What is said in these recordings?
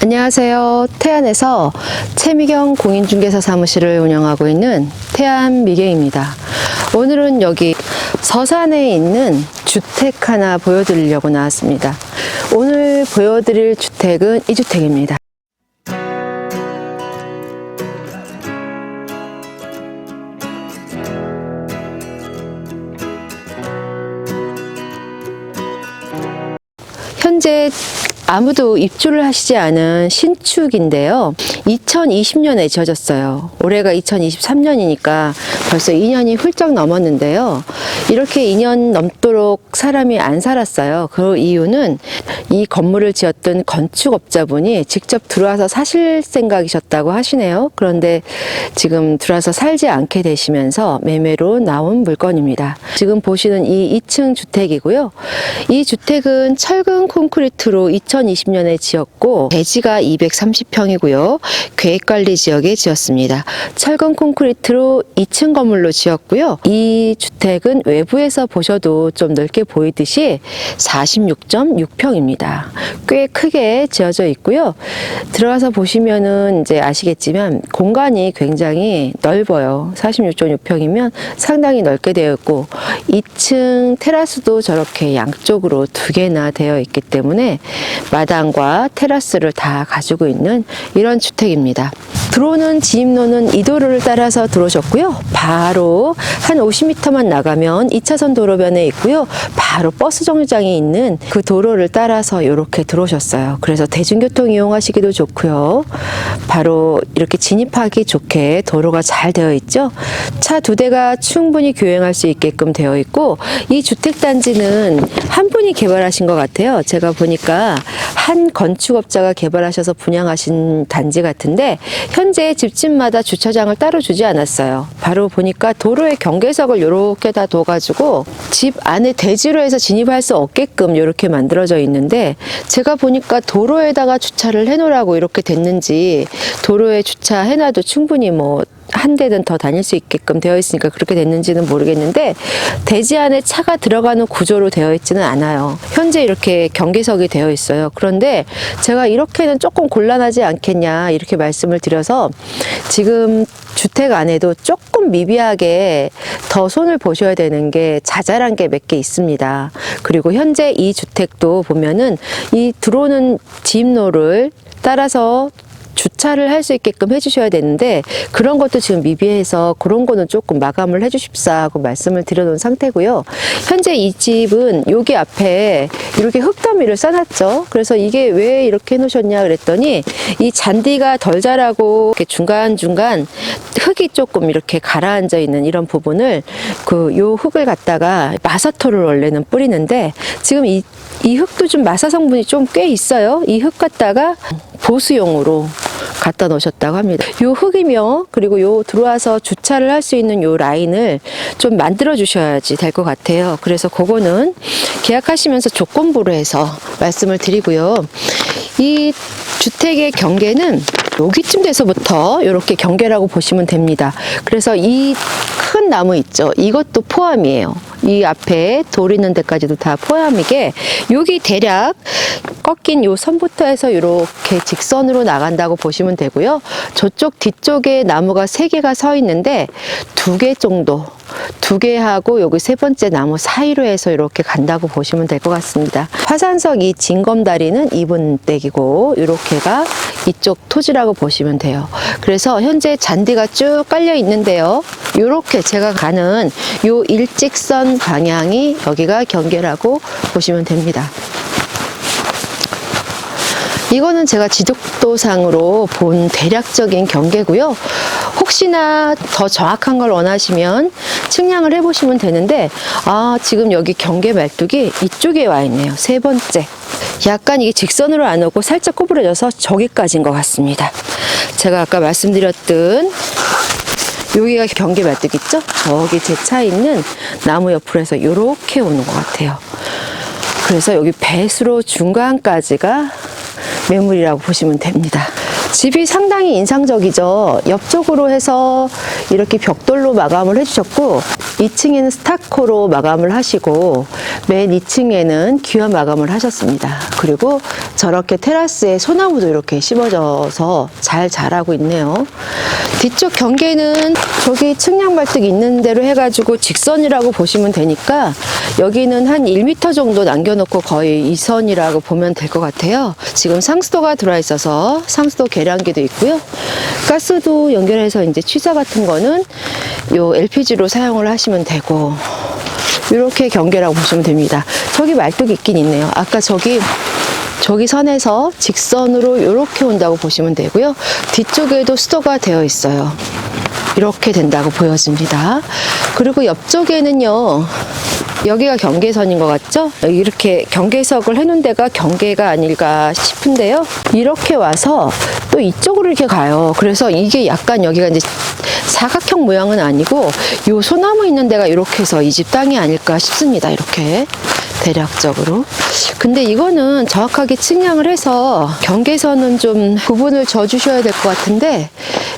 안녕하세요. 태안에서 최미경 공인중개사 사무실을 운영하고 있는 태안미경입니다. 오늘은 여기 서산에 있는 주택 하나 보여드리려고 나왔습니다. 오늘 보여드릴 주택은 이 주택입니다. 현재 아무도 입주를 하시지 않은 신축인데요. 2020년에 지어졌어요. 올해가 2023년이니까 벌써 2년이 훌쩍 넘었는데요. 이렇게 2년 넘도록 사람이 안 살았어요. 그 이유는 이 건물을 지었던 건축업자분이 직접 들어와서 사실 생각이셨다고 하시네요. 그런데 지금 들어와서 살지 않게 되시면서 매매로 나온 물건입니다. 지금 보시는 이 2층 주택이고요. 이 주택은 철근 콘크리트로 2020년에 지었고 대지가 230평이고요. 계획관리 지역에 지었습니다. 철근 콘크리트로 2층 건물로 지었고요. 이 주택은 외부에서 보셔도 좀 넓게 보이듯이 46.6평입니다. 꽤 크게 지어져 있고요. 들어가서 보시면은 이제 아시겠지만 공간이 굉장히 넓어요. 46.6평이면 상당히 넓게 되어 있고 2층 테라스도 저렇게 양쪽으로 두 개나 되어 있기 때문에 마당과 테라스를 다 가지고 있는 이런 주택입니다. 들어오는 지입로는 이 도로를 따라서 들어오셨고요. 바로 한 50m만 나가면 2차선 도로변에 있고요. 바로 버스 정류장이 있는 그 도로를 따라서 이렇게 들어오셨어요. 그래서 대중교통 이용하시기도 좋고요. 바로 이렇게 진입하기 좋게 도로가 잘 되어 있죠. 차 두 대가 충분히 교행할 수 있게끔 되어 있고 이 주택 단지는 한 분이 개발하신 것 같아요. 제가 보니까 한 건축업자가 개발하셔서 분양하신 단지 같은데 현재 집집마다 주차장을 따로 주지 않았어요. 바로 보니까 도로에 경계석을 이렇게 다 둬가지고 집 안에 대지 로 해서 진입할 수 없게끔 이렇게 만들어져 있는데 제가 보니까 도로에다가 주차를 해놓으라고 이렇게 됐는지 도로에 주차해놔도 충분히 뭐 한 대든 더 다닐 수 있게끔 되어 있으니까 그렇게 됐는지는 모르겠는데 대지 안에 차가 들어가는 구조로 되어 있지는 않아요. 현재 이렇게 경계석이 되어 있어요. 그런데 제가 이렇게는 조금 곤란하지 않겠냐 이렇게 말씀을 드려서 지금 주택 안에도 조금 미비하게 더 손을 보셔야 되는 게 자잘한 게 몇 개 있습니다. 그리고 현재 이 주택도 보면은 이 들어오는 지입로를 따라서 주차를 할 수 있게끔 해주셔야 되는데 그런 것도 지금 미비해서 그런 거는 조금 마감을 해주십사 하고 말씀을 드려놓은 상태고요. 현재 이 집은 여기 앞에 이렇게 흙더미를 쌓았죠. 그래서 이게 왜 이렇게 해놓으셨냐 그랬더니 이 잔디가 덜 자라고 이렇게 중간중간 흙이 조금 이렇게 가라앉아 있는 이런 부분을 그 요 흙을 갖다가 마사토를 원래는 뿌리는데 지금 이, 이 흙도 좀 마사 성분이 좀 꽤 있어요. 이 흙 갖다가 보수용으로 갖다 놓으셨다고 합니다. 요 흙이며 그리고 요 들어와서 주차를 할 수 있는 요 라인을 좀 만들어 주셔야지 될 것 같아요. 그래서 그거는 계약하시면서 조건부로 해서 말씀을 드리고요. 이 주택의 경계는 여기쯤 돼서부터 이렇게 경계라고 보시면 됩니다. 그래서 이 큰 나무 있죠. 이것도 포함이에요. 이 앞에 돌 있는 데까지도 다 포함이게 여기 대략 꺾인 요 선부터 해서 이렇게 직선으로 나간다고 보시면 되고요. 저쪽 뒤쪽에 나무가 세 개가 서 있는데 두 개 정도 두 개 하고 여기 세 번째 나무 사이로 해서 이렇게 간다고 보시면 될 것 같습니다. 화산석 이 진검다리는 2분대기고 이렇게가 이쪽 토지라고 보시면 돼요. 그래서 현재 잔디가 쭉 깔려 있는데요. 이렇게 제가 가는 요 일직선 방향이 여기가 경계라고 보시면 됩니다. 이거는 제가 지적도상으로 본 대략적인 경계고요. 혹시나 더 정확한 걸 원하시면 측량을 해보시면 되는데 아 지금 여기 경계 말뚝이 이쪽에 와 있네요. 세 번째. 약간 이게 직선으로 안 오고 살짝 구부러져서 저기까지인 것 같습니다. 제가 아까 말씀드렸던 여기가 경계 말뚝 있죠? 저기 제 차 있는 나무 옆으로 해서 이렇게 오는 것 같아요. 그래서 여기 배수로 중간까지가 매물이라고 보시면 됩니다. 집이 상당히 인상적이죠. 옆쪽으로 해서 이렇게 벽돌로 마감을 해주셨고 2층에는 스타코로 마감을 하시고 맨 2층에는 기와 마감을 하셨습니다. 그리고 저렇게 테라스에 소나무도 이렇게 심어져서 잘 자라고 있네요. 뒤쪽 경계는 저기 측량발뚝 있는 대로 해가지고 직선이라고 보시면 되니까 여기는 한 1m 정도 남겨놓고 거의 이선이라고 보면 될 것 같아요. 지금 상수도가 들어와 있어서 상수도 계량기도 있고요. 가스도 연결해서 이제 취사 같은 거는 요 LPG로 사용을 하시면 되고 이렇게 경계라고 보시면 됩니다. 저기 말뚝 있긴 있네요. 아까 저기 저기 선에서 직선으로 이렇게 온다고 보시면 되고요. 뒤쪽에도 수도가 되어 있어요. 이렇게 된다고 보여집니다. 그리고 옆쪽에는요. 여기가 경계선인 것 같죠? 이렇게 경계석을 해놓은 데가 경계가 아닐까 싶은데요. 이렇게 와서 또 이쪽으로 이렇게 가요. 그래서 이게 약간 여기가 이제 사각형 모양은 아니고 요 소나무 있는 데가 이렇게 해서 이 집 땅이 아닐까 싶습니다. 이렇게 대략적으로. 근데 이거는 정확하게 측량을 해서 경계선은 좀 구분을 져 주셔야 될 것 같은데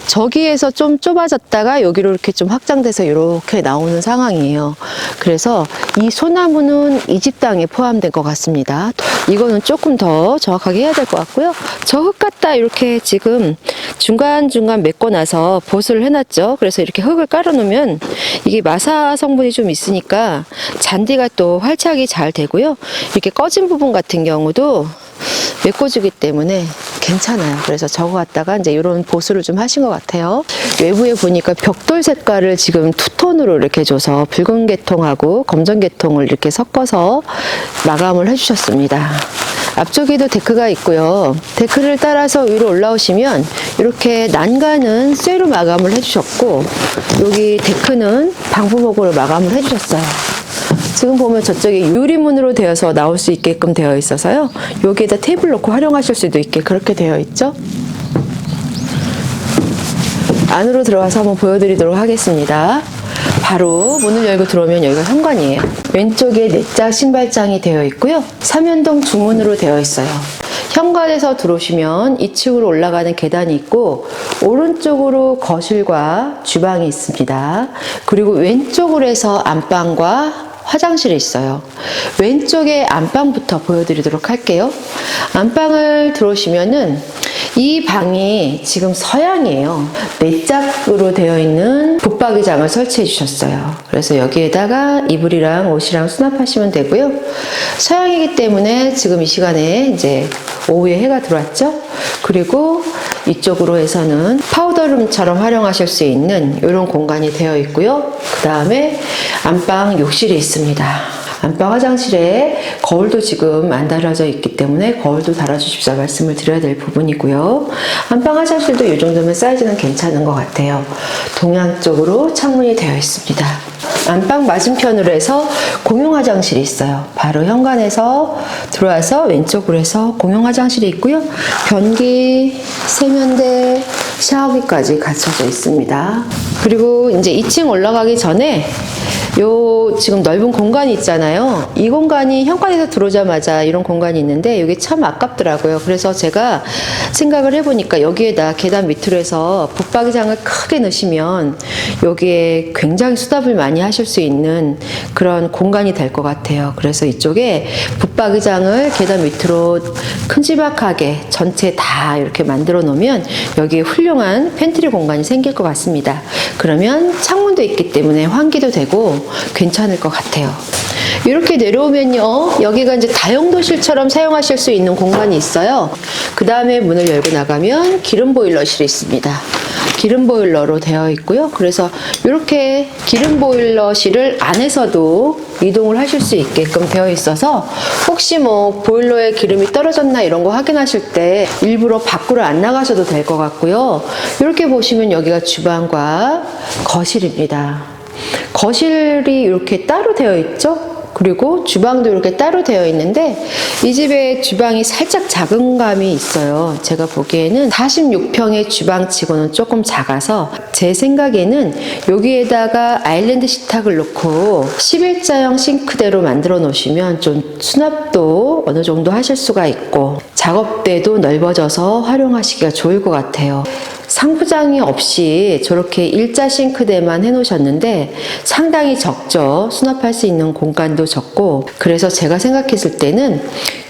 저기에서 좀 좁아졌다가 여기로 이렇게 좀 확장돼서 이렇게 나오는 상황이에요. 그래서 이 소나무는 이 집 땅에 포함된 것 같습니다. 이거는 조금 더 정확하게 해야 될 것 같고요. 저흙 갖다 이렇게 지금 중간중간 메꿔 나서 보수를 해놨죠. 그래서 이렇게 흙을 깔아놓으면 이게 마사 성분이 좀 있으니까 잔디가 또 활착이 잘 되고요. 이렇게 꺼진 부분 같은 경우도 메꿔주기 때문에 괜찮아요. 그래서 저거 갖다가 이제 이런 보수를 좀 하신 것 같아요. 외부에 보니까 벽돌 색깔을 지금 투톤으로 이렇게 줘서 붉은 계통하고 검정 계통을 이렇게 섞어서 마감을 해주셨습니다. 앞쪽에도 데크가 있고요. 데크를 따라서 위로 올라오시면 이렇게 난간은 쇠로 마감을 해주셨고 여기 데크는 방부목으로 마감을 해주셨어요. 지금 보면 저쪽에 유리문으로 되어서 나올 수 있게끔 되어 있어서요. 여기에다 테이블 놓고 활용하실 수도 있게 그렇게 되어 있죠. 안으로 들어가서 한번 보여드리도록 하겠습니다. 바로 문을 열고 들어오면 여기가 현관이에요. 왼쪽에 내자 신발장이 되어 있고요. 삼연동 중문으로 되어 있어요. 현관에서 들어오시면 2층으로 올라가는 계단이 있고 오른쪽으로 거실과 주방이 있습니다. 그리고 왼쪽으로 해서 안방과 화장실이 있어요. 왼쪽에 안방부터 보여드리도록 할게요. 안방을 들어오시면은 이 방이 지금 서양이에요. 내짝으로 되어 있는 붙박이장을 설치해 주셨어요. 그래서 여기에다가 이불이랑 옷이랑 수납하시면 되고요. 서양이기 때문에 지금 이 시간에 이제 오후에 해가 들어왔죠. 그리고 이쪽으로 해서는 파우더룸처럼 활용하실 수 있는 이런 공간이 되어 있고요. 그 다음에 안방 욕실이 있습니다. 안방 화장실에 거울도 지금 안 달아져 있기 때문에 거울도 달아주십사 말씀을 드려야 될 부분이고요. 안방 화장실도 이 정도면 사이즈는 괜찮은 것 같아요. 동양 쪽으로 창문이 되어 있습니다. 안방 맞은편으로 해서 공용 화장실이 있어요. 바로 현관에서 들어와서 왼쪽으로 해서 공용 화장실이 있고요. 변기, 세면대, 샤워기까지 갖춰져 있습니다. 그리고 이제 2층 올라가기 전에 요 지금 넓은 공간이 있잖아요. 이 공간이 현관에서 들어오자마자 이런 공간이 있는데 이게 참 아깝더라고요. 그래서 제가 생각을 해보니까 여기에다 계단 밑으로 해서 붙박이장을 크게 넣으시면 여기에 굉장히 수납을 많이 하실 수 있는 그런 공간이 될 것 같아요. 그래서 이쪽에 붙박이장을 계단 밑으로 큼지막하게 전체 다 이렇게 만들어 놓으면 여기에 훌륭한 팬트리 공간이 생길 것 같습니다. 그러면 창문도 있기 때문에 환기도 되고 괜찮을 것 같아요. 이렇게 내려오면요. 여기가 이제 다용도실처럼 사용하실 수 있는 공간이 있어요. 그 다음에 문을 열고 나가면 기름 보일러실이 있습니다. 기름 보일러로 되어 있고요. 그래서 이렇게 기름 보일러실을 안에서도 이동을 하실 수 있게끔 되어 있어서 혹시 뭐 보일러에 기름이 떨어졌나 이런 거 확인하실 때 일부러 밖으로 안 나가셔도 될 것 같고요. 이렇게 보시면 여기가 주방과 거실입니다. 거실이 이렇게 따로 되어 있죠? 그리고 주방도 이렇게 따로 되어 있는데 이 집에 주방이 살짝 작은 감이 있어요. 제가 보기에는 46평의 주방치고는 조금 작아서 제 생각에는 여기에다가 아일랜드 식탁을 놓고 11자형 싱크대로 만들어 놓으시면 좀 수납도 어느 정도 하실 수가 있고 작업대도 넓어져서 활용하시기가 좋을 것 같아요. 상부장이 없이 저렇게 일자 싱크대만 해놓으셨는데 상당히 적죠. 수납할 수 있는 공간도 적고 그래서 제가 생각했을 때는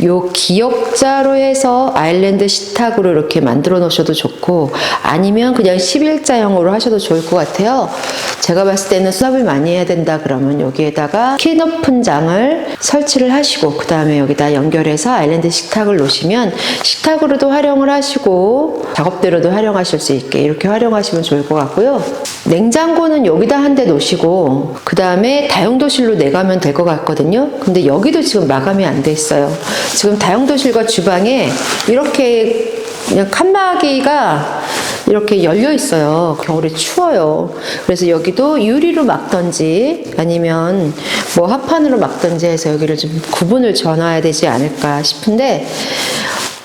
요 기역자로 해서 아일랜드 식탁으로 이렇게 만들어 놓으셔도 좋고 아니면 그냥 11자형으로 하셔도 좋을 것 같아요. 제가 봤을 때는 수납을 많이 해야 된다 그러면 여기에다가 키 높은 장을 설치를 하시고 그 다음에 여기다 연결해서 아일랜드 식탁을 놓으시면 식탁으로도 활용을 하시고 작업대로도 활용하실 수 있게 이렇게 활용하시면 좋을 것 같고요. 냉장고는 여기다 한 대 놓으시고 그 다음에 다용도실로 내가면 될 것 같거든요. 근데 여기도 지금 마감이 안 돼 있어요. 지금 다용도실과 주방에 이렇게 그냥 칸막이가 이렇게 열려 있어요. 겨울에 추워요. 그래서 여기도 유리로 막던지 아니면 뭐 합판으로 막던지 해서 여기를 좀 구분을 전화야 되지 않을까 싶은데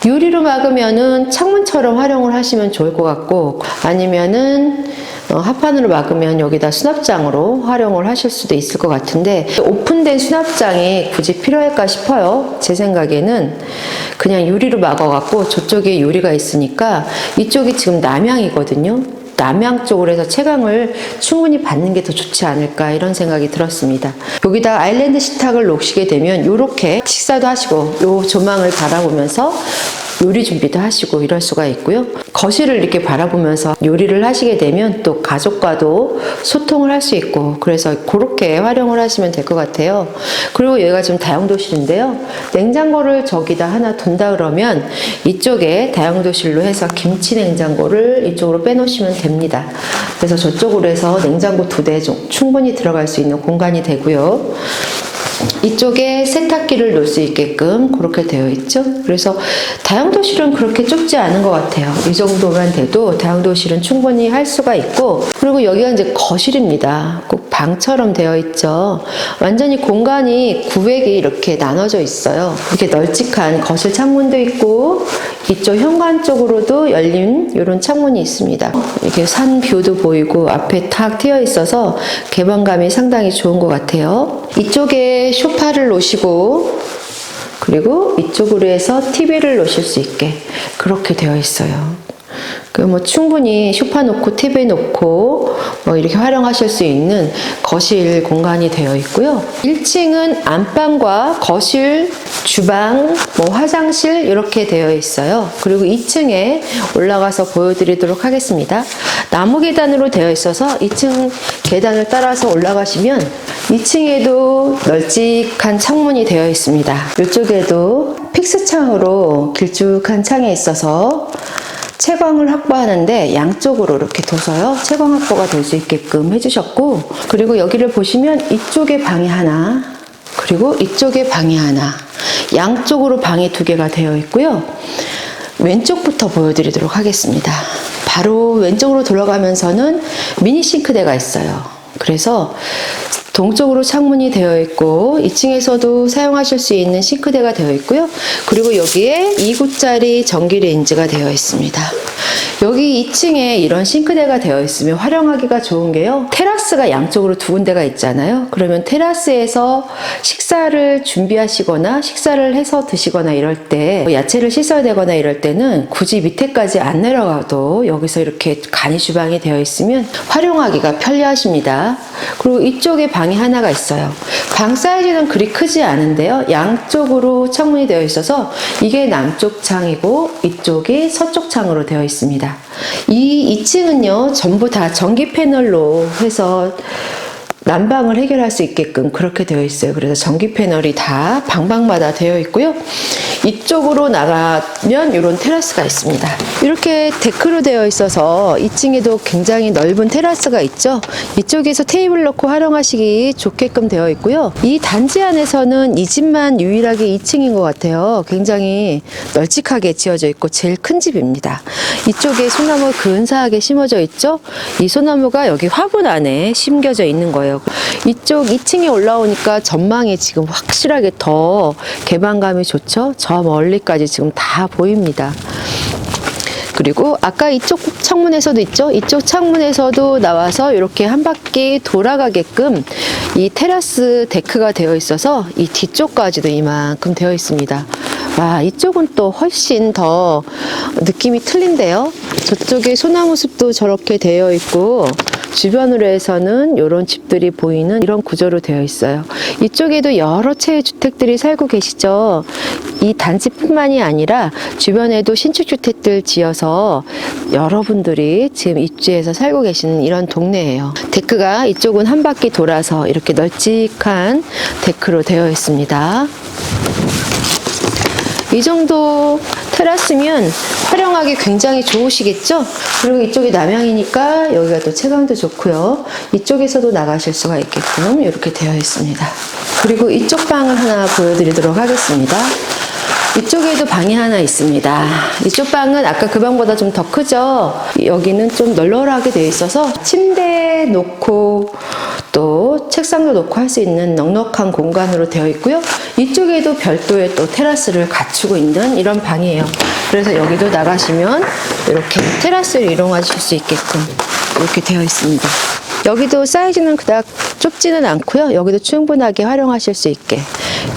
유리로 막으면은 창문처럼 활용을 하시면 좋을 것 같고 아니면은 어, 합판으로 막으면 여기다 수납장으로 활용을 하실 수도 있을 것 같은데 오픈된 수납장이 굳이 필요할까 싶어요. 제 생각에는 그냥 유리로 막아갖고 저쪽에 유리가 있으니까 이쪽이 지금 남향이거든요. 남향 쪽으로 해서 채광을 충분히 받는 게 더 좋지 않을까 이런 생각이 들었습니다. 여기다 아일랜드 식탁을 놓으시게 되면 이렇게 식사도 하시고 요 조망을 바라보면서 요리 준비도 하시고 이럴 수가 있고요. 거실을 이렇게 바라보면서 요리를 하시게 되면 또 가족과도 소통을 할 수 있고 그래서 그렇게 활용을 하시면 될 것 같아요. 그리고 여기가 좀 다용도실인데요. 냉장고를 저기다 하나 둔다 그러면 이쪽에 다용도실로 해서 김치 냉장고를 이쪽으로 빼놓으시면 됩니다. 그래서 저쪽으로 해서 냉장고 두 대 충분히 들어갈 수 있는 공간이 되고요. 이쪽에 세탁기를 놓을 수 있게끔 그렇게 되어 있죠. 그래서 다용도실은 그렇게 좁지 않은 것 같아요. 이 정도만 돼도 다용도실은 충분히 할 수가 있고 그리고 여기가 이제 거실입니다. 꼭 방처럼 되어 있죠. 완전히 공간이 구획이 이렇게 나눠져 있어요. 이렇게 널찍한 거실 창문도 있고 이쪽 현관 쪽으로도 열린 이런 창문이 있습니다. 이렇게 산 뷰도 보이고 앞에 탁 트여 있어서 개방감이 상당히 좋은 것 같아요. 이쪽에 소파를 놓으시고 그리고 이쪽으로 해서 TV를 놓으실 수 있게 그렇게 되어 있어요. 그뭐 충분히 소파 놓고 TV 놓고 뭐 이렇게 활용하실 수 있는 거실 공간이 되어 있고요. 1층은 안방과 거실, 주방, 뭐 화장실 이렇게 되어 있어요. 그리고 2층에 올라가서 보여드리도록 하겠습니다. 나무 계단으로 되어 있어서 2층 계단을 따라서 올라가시면 2층에도 널찍한 창문이 되어 있습니다. 이쪽에도 픽스 창으로 길쭉한 창이 있어서 채광을 확보하는데 양쪽으로 이렇게 둬서요. 채광 확보가 될 수 있게끔 해주셨고 그리고 여기를 보시면 이쪽에 방이 하나 그리고 이쪽에 방이 하나 양쪽으로 방이 두 개가 되어 있고요. 왼쪽부터 보여드리도록 하겠습니다. 바로 왼쪽으로 돌아가면서는 미니 싱크대가 있어요. 그래서 동쪽으로 창문이 되어 있고 2층에서도 사용하실 수 있는 싱크대가 되어 있고요. 그리고 여기에 2구짜리 전기 레인지가 되어 있습니다. 여기 2층에 이런 싱크대가 되어 있으면 활용하기가 좋은 게요. 테라스가 양쪽으로 두 군데가 있잖아요. 그러면 테라스에서 식사를 준비하시거나 식사를 해서 드시거나 이럴 때뭐 야채를 씻어야 되거나 이럴 때는 굳이 밑에까지 안 내려가도 여기서 이렇게 간이 주방이 되어 있으면 활용하기가 편리하십니다. 그리고 이쪽에 방이 하나가 있어요. 방 사이즈는 그리 크지 않은데요. 양쪽으로 창문이 되어 있어서 이게 남쪽 창이고 이쪽이 서쪽 창으로 되어 있습니다. 이 2층은요, 전부 다 전기 패널로 해서 난방을 해결할 수 있게끔 그렇게 되어 있어요. 그래서 전기 패널이 다 방방마다 되어 있고요. 이쪽으로 나가면 이런 테라스가 있습니다. 이렇게 데크로 되어 있어서 2층에도 굉장히 넓은 테라스가 있죠. 이쪽에서 테이블 놓고 활용하시기 좋게끔 되어 있고요. 이 단지 안에서는 이 집만 유일하게 2층인 것 같아요. 굉장히 널찍하게 지어져 있고 제일 큰 집입니다. 이쪽에 소나무 근사하게 심어져 있죠. 이 소나무가 여기 화분 안에 심겨져 있는 거예요. 이쪽 2층에 올라오니까 전망이 지금 확실하게 더 개방감이 좋죠. 저 멀리까지 지금 다 보입니다. 그리고 아까 이쪽 창문에서도 있죠. 이쪽 창문에서도 나와서 이렇게 한 바퀴 돌아가게끔 이 테라스 데크가 되어 있어서 이 뒤쪽까지도 이만큼 되어 있습니다. 와, 이쪽은 또 훨씬 더 느낌이 틀린데요. 저쪽에 소나무 숲도 저렇게 되어 있고 주변으로 해서는 이런 집들이 보이는 이런 구조로 되어 있어요. 이쪽에도 여러 채의 주택들이 살고 계시죠. 이 단지뿐만이 아니라 주변에도 신축주택들 지어서 여러분들이 지금 입주해서 살고 계시는 이런 동네예요. 데크가 이쪽은 한 바퀴 돌아서 이렇게 널찍한 데크로 되어 있습니다. 이 정도 테라스면 활용하기 굉장히 좋으시겠죠? 그리고 이쪽이 남향이니까 여기가 또 채광도 좋고요. 이쪽에서도 나가실 수가 있게끔 이렇게 되어 있습니다. 그리고 이쪽 방을 하나 보여드리도록 하겠습니다. 이쪽에도 방이 하나 있습니다. 이쪽 방은 아까 그 방보다 좀 더 크죠? 여기는 좀 널널하게 되어 있어서 침대 놓고 또 책상도 놓고 할 수 있는 넉넉한 공간으로 되어 있고요. 이쪽에도 별도의 또 테라스를 갖추고 있는 이런 방이에요. 그래서 여기도 나가시면 이렇게 테라스를 이용하실 수 있게끔 이렇게 되어 있습니다. 여기도 사이즈는 그닥 좁지는 않고요. 여기도 충분하게 활용하실 수 있게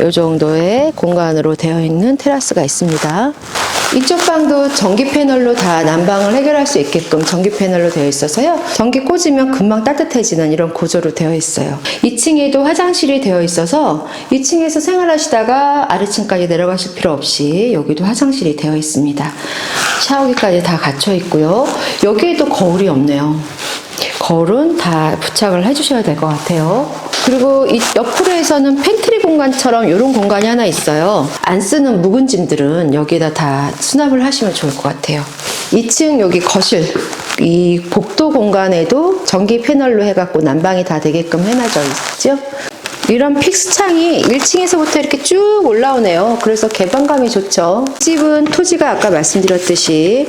이 정도의 공간으로 되어 있는 테라스가 있습니다. 이쪽 방도 전기 패널로 다 난방을 해결할 수 있게끔 전기 패널로 되어 있어서요. 전기 꽂으면 금방 따뜻해지는 이런 구조로 되어 있어요. 2층에도 화장실이 되어 있어서 2층에서 생활하시다가 아래층까지 내려가실 필요 없이 여기도 화장실이 되어 있습니다. 샤워기까지 다 갖춰 있고요. 여기에도 거울이 없네요. 거울은 다 부착을 해주셔야 될 것 같아요. 그리고 이 옆으로 해서는 팬트리 공간처럼 이런 공간이 하나 있어요. 안 쓰는 묵은 짐들은 여기에다 다 수납을 하시면 좋을 것 같아요. 2층 여기 거실. 이 복도 공간에도 전기 패널로 해갖고 난방이 다 되게끔 해놔져 있죠. 이런 픽스 창이 1층에서부터 이렇게 쭉 올라오네요. 그래서 개방감이 좋죠. 집은 토지가 아까 말씀드렸듯이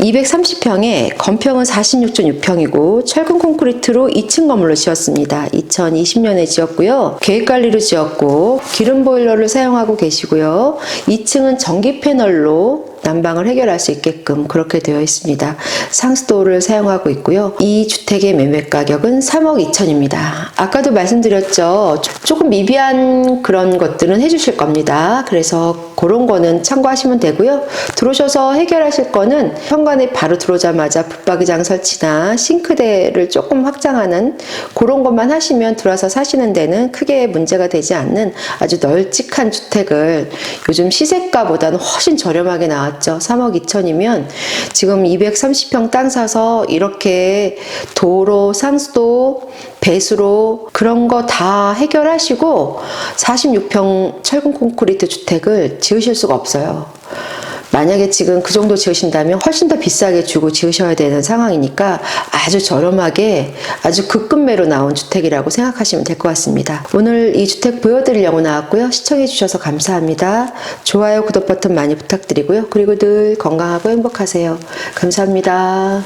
230평에 건평은 46.6평이고 철근 콘크리트로 2층 건물로 지었습니다. 2020년에 지었고요. 계획관리로 지었고 기름 보일러를 사용하고 계시고요. 2층은 전기 패널로 난방을 해결할 수 있게끔 그렇게 되어 있습니다. 상수도를 사용하고 있고요. 이 주택의 매매 가격은 3억 2천입니다. 아까도 말씀드렸죠. 조금 미비한 그런 것들은 해주실 겁니다. 그래서 그런 거는 참고하시면 되고요. 들어오셔서 해결하실 거는 현관에 바로 들어오자마자 붙박이장 설치나 싱크대를 조금 확장하는 그런 것만 하시면 들어와서 사시는 데는 크게 문제가 되지 않는 아주 널찍한 주택을 요즘 시세가보다는 훨씬 저렴하게 나왔죠. 3억 2천이면 지금 230평 땅 사서 이렇게 도로, 상수도, 배수로 그런 거 다 해결하시고 46평 철근 콘크리트 주택을 지으실 수가 없어요. 만약에 지금 그 정도 지으신다면 훨씬 더 비싸게 주고 지으셔야 되는 상황이니까 아주 저렴하게 아주 급급매로 나온 주택이라고 생각하시면 될 것 같습니다. 오늘 이 주택 보여드리려고 나왔고요. 시청해주셔서 감사합니다. 좋아요, 구독 버튼 많이 부탁드리고요. 그리고 늘 건강하고 행복하세요. 감사합니다.